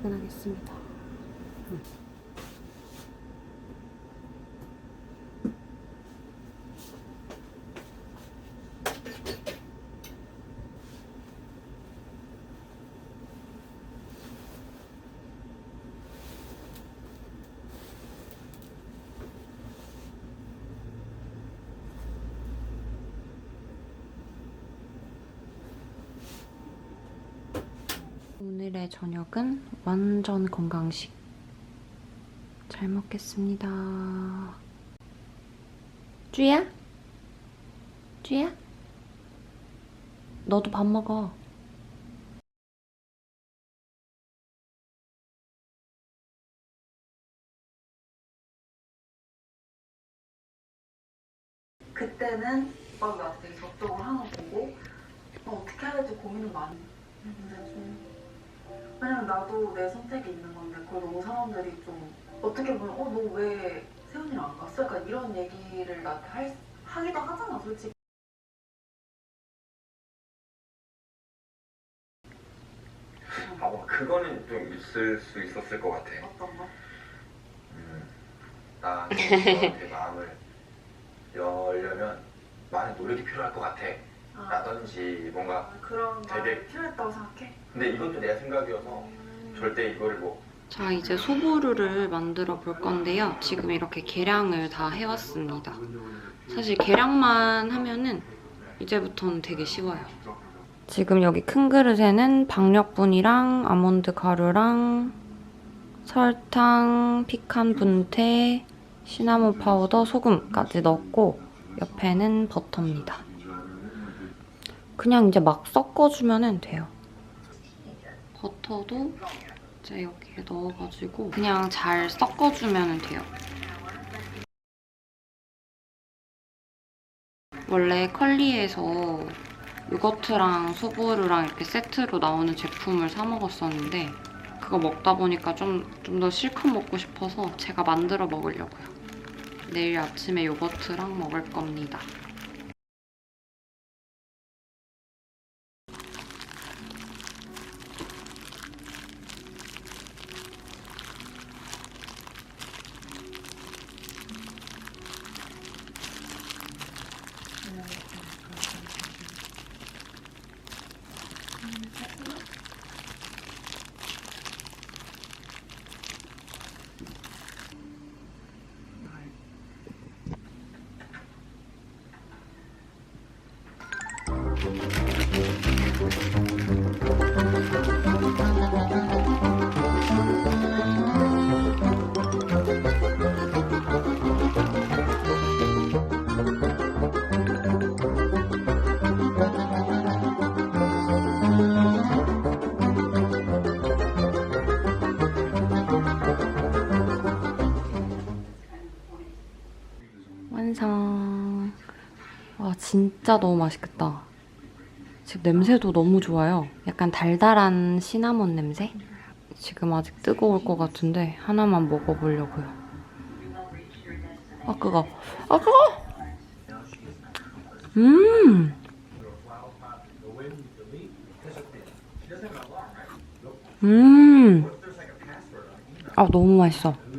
퇴근하겠습니다. 저녁은 완전 건강식. 잘 먹겠습니다. 쥐야? 쥐야? 너도 밥 먹어. 그때는 오빠가 적극을 하는 거 보고 어, 어떻게 해야 될지 고민을 많이 왜냐면 나도 내 선택이 있는 건데 그걸 너무 사람들이 좀 어떻게 보면 어 너 왜 세훈이랑 안 갔어? 약간 이런 얘기를 나한테 할, 하기도 하잖아 솔직히 아, 뭐 그거는 좀 있을 수 있었을 것 같아. 어떤 거? 음, 나한테 마음을 열려면 많은 노력이 필요할 것 같아. 아, 라든지 뭔가. 아, 그런 되게- 말이 필요했다고 생각해? 근데 이것도 내 생각이어서 음. 절대 이거를 뭐 자, 이제 소보루를 만들어 볼 건데요. 지금 이렇게 계량을 다 해왔습니다. 사실 계량만 하면은 이제부터는 되게 쉬워요. 지금 여기 큰 그릇에는 박력분이랑 아몬드 가루랑 설탕, 피칸 분태, 시나몬 파우더, 소금까지 넣었고 옆에는 버터입니다. 그냥 이제 막 섞어주면 돼요. 버터도 이제 여기에 넣어가지고 그냥 잘 섞어주면 돼요. 원래 컬리에서 요거트랑 소보루랑 이렇게 세트로 나오는 제품을 사 먹었었는데 그거 먹다 보니까 좀 좀 더 실컷 먹고 싶어서 제가 만들어 먹으려고요. 내일 아침에 요거트랑 먹을 겁니다. 진짜 너무 맛있겠다. 지금 냄새도 너무 좋아요. 약간 달달한 시나몬 냄새? 지금 아직 뜨거울 것 같은데 하나만 먹어보려고요. 아, 그거. 아, 그거! 음! 음! 아, 너무 맛있어.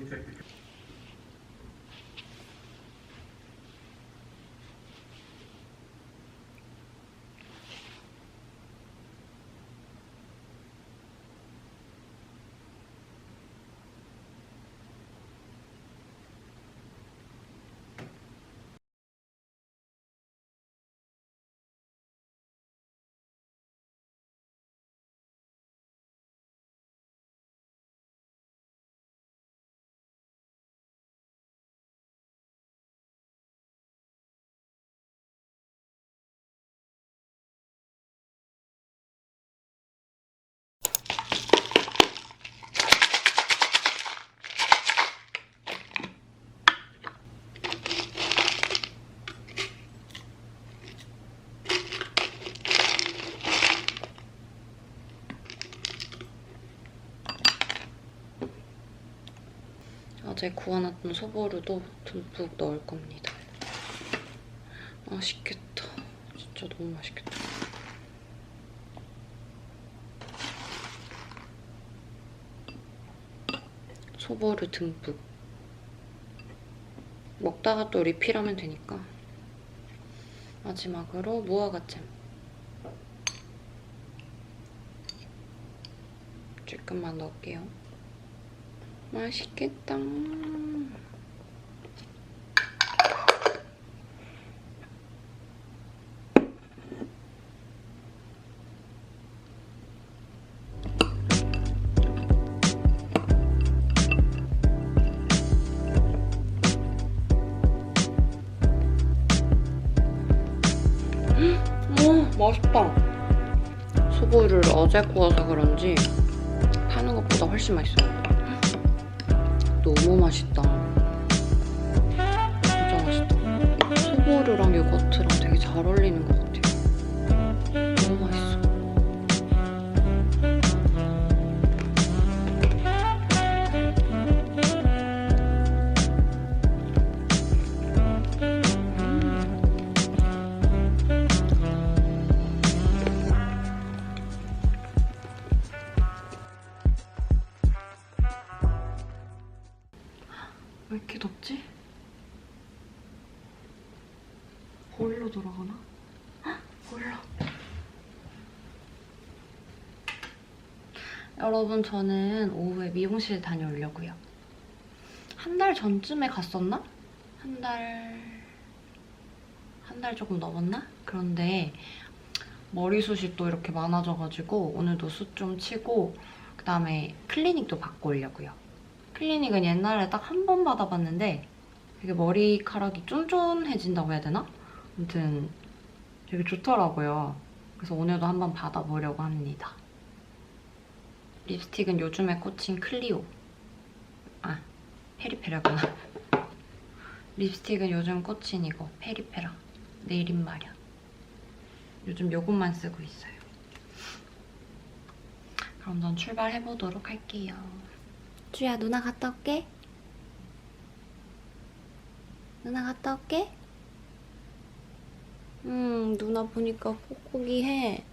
어제 구워놨던 소보루도 듬뿍 넣을 겁니다. 맛있겠다. 진짜 너무 맛있겠다. 소보루 듬뿍. 먹다가 또 리필하면 되니까. 마지막으로 무화과잼. 조금만 넣을게요. 맛있겠다. 오, 맛있다. 소보루를 어제 구워서 그런지 파는 것보다 훨씬 맛있어요. 너무 맛있다. 진짜 맛있다. 소보루랑 요거트랑 되게 잘 어울리는 것 같아 여러분 저는 오후에 미용실 다녀오려고요. 한 달 전쯤에 갔었나? 한 달... 한 달 조금 넘었나? 그런데 머리숱이 또 이렇게 많아져가지고 오늘도 숱 좀 치고 그다음에 클리닉도 받고 오려고요. 클리닉은 옛날에 딱 한 번 받아봤는데 되게 머리카락이 쫀쫀해진다고 해야 되나? 아무튼 되게 좋더라고요. 그래서 오늘도 한번 받아보려고 합니다. 립스틱은 요즘에 꽂힌 클리오. 아, 페리페라구나. 립스틱은 요즘 꽂힌 이거, 페리페라. 네일인 마련. 요즘 요것만 쓰고 있어요. 그럼 전 출발해보도록 할게요. 주야 누나 갔다 올게. 누나 갔다 올게. 음 누나 보니까 콕콕이 해.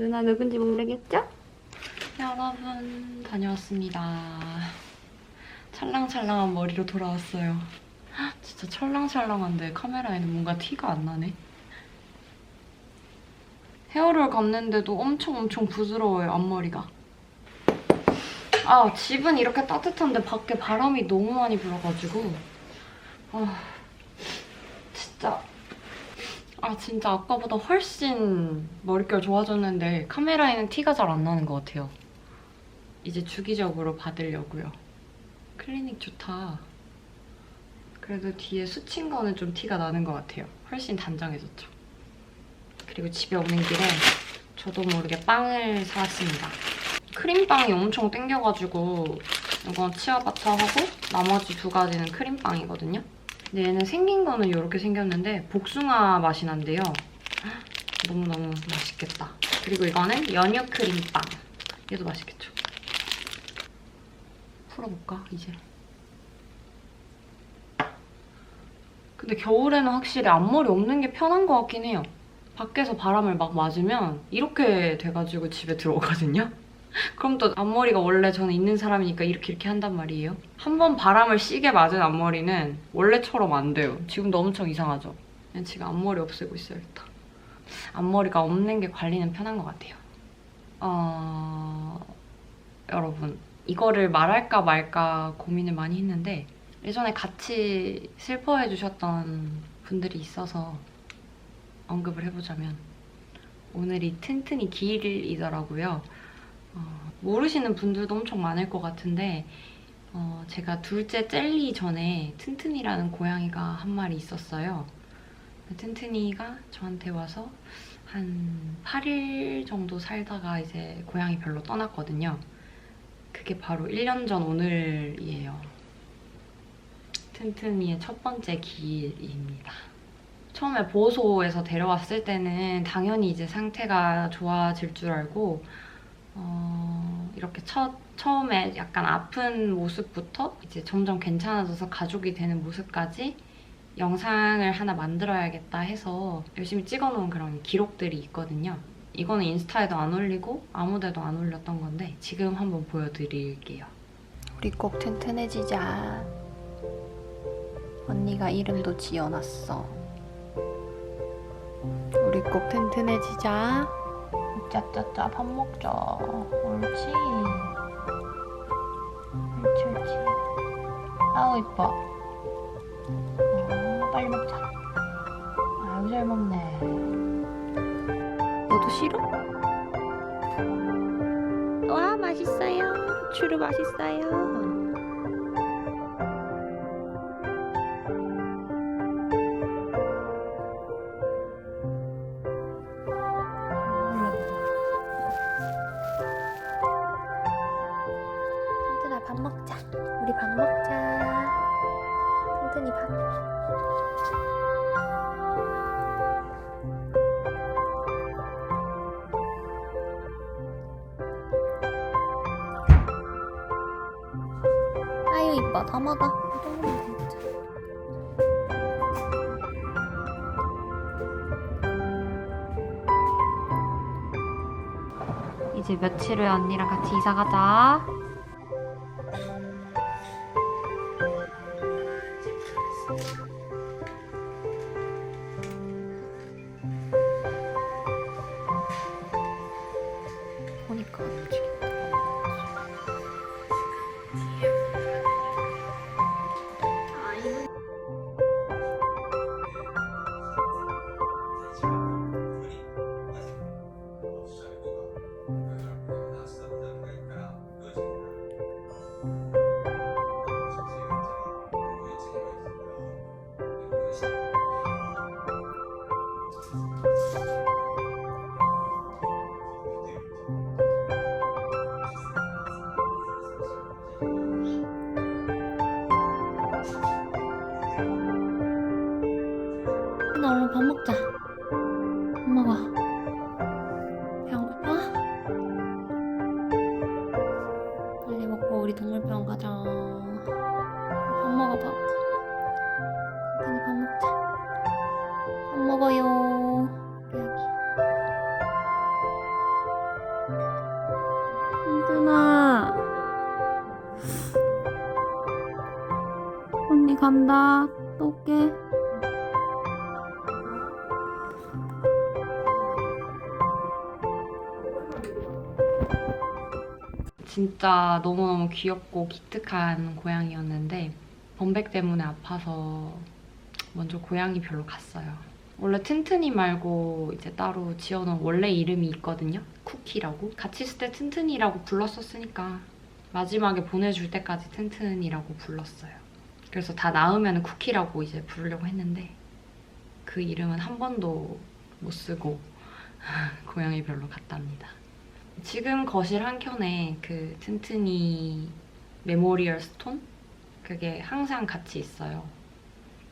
누나 누군지 모르겠죠? 여러분 다녀왔습니다. 찰랑찰랑한 머리로 돌아왔어요. 헉, 진짜 찰랑찰랑한데 카메라에는 뭔가 티가 안 나네. 헤어를 감는데도 엄청 엄청 부드러워요 앞머리가. 아 집은 이렇게 따뜻한데 밖에 바람이 너무 많이 불어가지고 아 아 진짜 아까보다 훨씬 머릿결 좋아졌는데 카메라에는 티가 잘 안 나는 것 같아요. 이제 주기적으로 받으려고요. 클리닉 좋다. 그래도 뒤에 수친 거는 좀 티가 나는 것 같아요. 훨씬 단정해졌죠. 그리고 집에 오는 길에 저도 모르게 빵을 사왔습니다. 크림빵이 엄청 땡겨가지고 이건 치아바타 하고 나머지 두 가지는 크림빵이거든요. 근데 얘는 생긴 거는 이렇게 생겼는데 복숭아 맛이 난대요. 너무너무 맛있겠다. 그리고 이거는 연유 크림빵. 얘도 맛있겠죠. 풀어볼까, 이제. 근데 겨울에는 확실히 앞머리 없는 게 편한 것 같긴 해요. 밖에서 바람을 막 맞으면 이렇게 돼가지고 집에 들어오거든요. 그럼 또 앞머리가 원래 저는 있는 사람이니까 이렇게 이렇게 한단 말이에요. 한 번 바람을 시게 맞은 앞머리는 원래처럼 안 돼요. 지금도 엄청 이상하죠? 그냥 지금 앞머리 없애고 있어요, 일단. 앞머리가 없는 게 관리는 편한 것 같아요. 어... 여러분, 이거를 말할까 말까 고민을 많이 했는데 예전에 같이 슬퍼해 주셨던 분들이 있어서 언급을 해보자면 오늘이 튼튼이 기일이더라고요. 어, 모르시는 분들도 엄청 많을 것 같은데 어, 제가 둘째 젤리 전에 튼튼이라는 고양이가 한 마리 있었어요. 그 튼튼이가 저한테 와서 한 8일 정도 살다가 이제 고양이 별로 떠났거든요. 그게 바로 1년 전 오늘이에요. 튼튼이의 첫 번째 기일입니다. 처음에 보호소에서 데려왔을 때는 당연히 이제 상태가 좋아질 줄 알고 어, 이렇게 첫 처음에 약간 아픈 모습부터 이제 점점 괜찮아져서 가족이 되는 모습까지 영상을 하나 만들어야겠다 해서 열심히 찍어놓은 그런 기록들이 있거든요. 이거는 인스타에도 안 올리고 아무데도 안 올렸던 건데 지금 한번 보여드릴게요. 우리 꼭 튼튼해지자. 언니가 이름도 지어놨어. 우리 꼭 튼튼해지자. 짜짜짜 밥 먹자. 옳지. 옳지 옳지. 아우 이뻐. 어, 빨리 먹자. 아유 잘 먹네. 너도 싫어? 와 맛있어요. 추루 맛있어요. 이제 며칠 후에 언니랑 같이 이사 가자. 튼튼히 밥 먹자. 밥 먹어요. 아기. 튼튼아. 언니 간다. 또 올게. 진짜 너무너무 귀엽고 기특한 고양이였는데 범백 때문에 아파서 먼저 고양이 별로 갔어요. 원래 튼튼이 말고 이제 따로 지어놓은 원래 이름이 있거든요. 쿠키라고. 같이 있을 때 튼튼이라고 불렀었으니까 마지막에 보내줄 때까지 튼튼이라고 불렀어요. 그래서 다 나으면 쿠키라고 이제 부르려고 했는데 그 이름은 한 번도 못 쓰고 고양이 별로 갔답니다. 지금 거실 한켠에 그 튼튼이 메모리얼 스톤? 그게 항상 같이 있어요.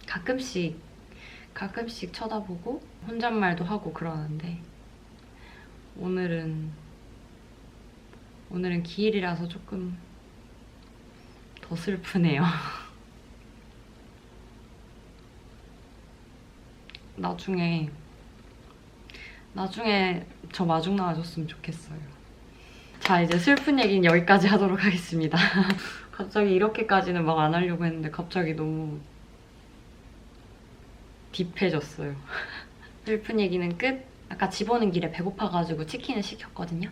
가끔씩, 가끔씩 쳐다보고 혼잣말도 하고 그러는데 오늘은, 오늘은 기일이라서 조금 더 슬프네요. 나중에, 나중에 저 마중 나와줬으면 좋겠어요. 자, 이제 슬픈 얘기는 여기까지 하도록 하겠습니다. 갑자기 이렇게까지는 막 안 하려고 했는데 갑자기 너무 딥해졌어요. 슬픈 얘기는 끝. 아까 집 오는 길에 배고파가지고 치킨을 시켰거든요.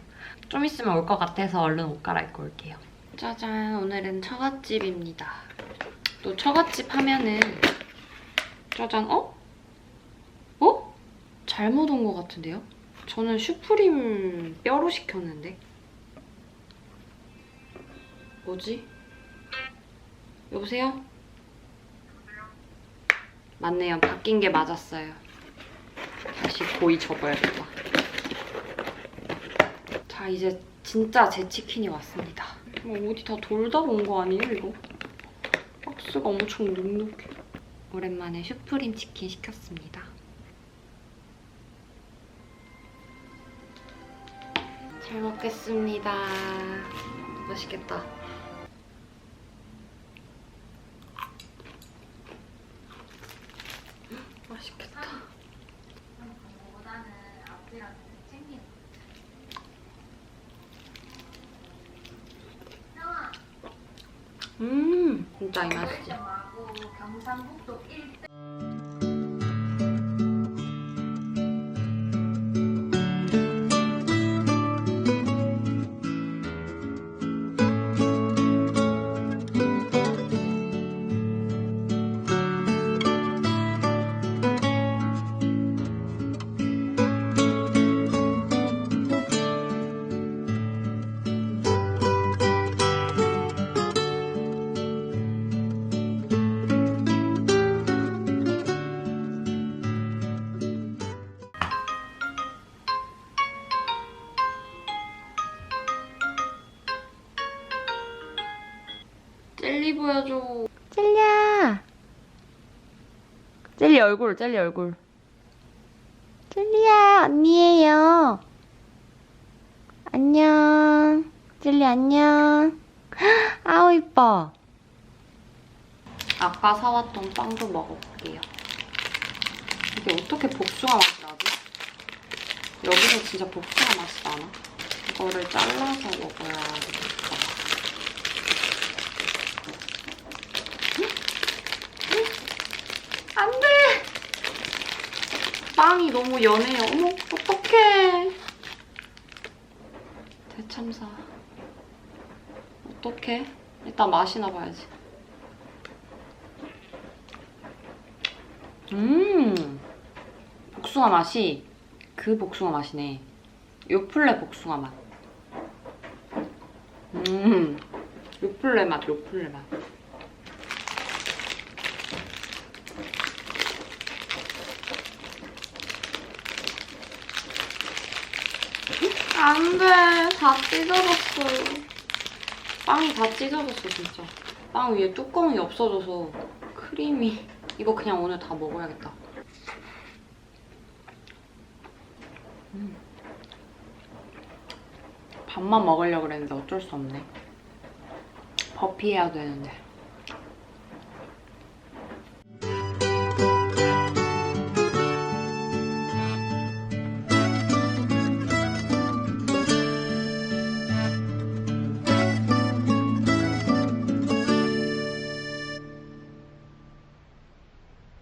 좀 있으면 올 것 같아서 얼른 옷 갈아입고 올게요. 짜잔, 오늘은 처갓집입니다. 또 처갓집 하면은 짜잔, 어? 어? 잘못 온 것 같은데요? 저는 슈프림 뼈로 시켰는데 뭐지? 여보세요? 맞네요. 바뀐 게 맞았어요. 다시 고이 접어야겠다. 자, 이제 진짜 제 치킨이 왔습니다. 뭐 어디 다 돌다 온거 아니에요, 이거? 박스가 엄청 눅눅해. 오랜만에 슈프림 치킨 시켰습니다. 잘 먹겠습니다. 맛있겠다. 젤리 얼굴, 젤리 얼굴. 젤리야, 언니예요. 안녕. 젤리 안녕. 아우 이뻐. 아까 사왔던 빵도 먹어볼게요. 이게 어떻게 복숭아 맛이 나지? 여기서 진짜 복숭아 맛이 나나? 이거를 잘라서 먹어야겠다. 안 돼! 빵이 너무 연해요. 어머, 어떡해. 대참사. 어떡해? 일단 맛이나 봐야지. 음 복숭아 맛이 그 복숭아 맛이네 요플레 복숭아 맛 음, 요플레 맛, 요플레 맛. 안 돼, 다 찢어졌어요. 빵이 다 찢어졌어, 진짜. 빵 위에 뚜껑이 없어져서 크림이. 이거 그냥 오늘 다 먹어야겠다. 음. 밥만 먹으려고 그랬는데 어쩔 수 없네. 버피 해야 되는데.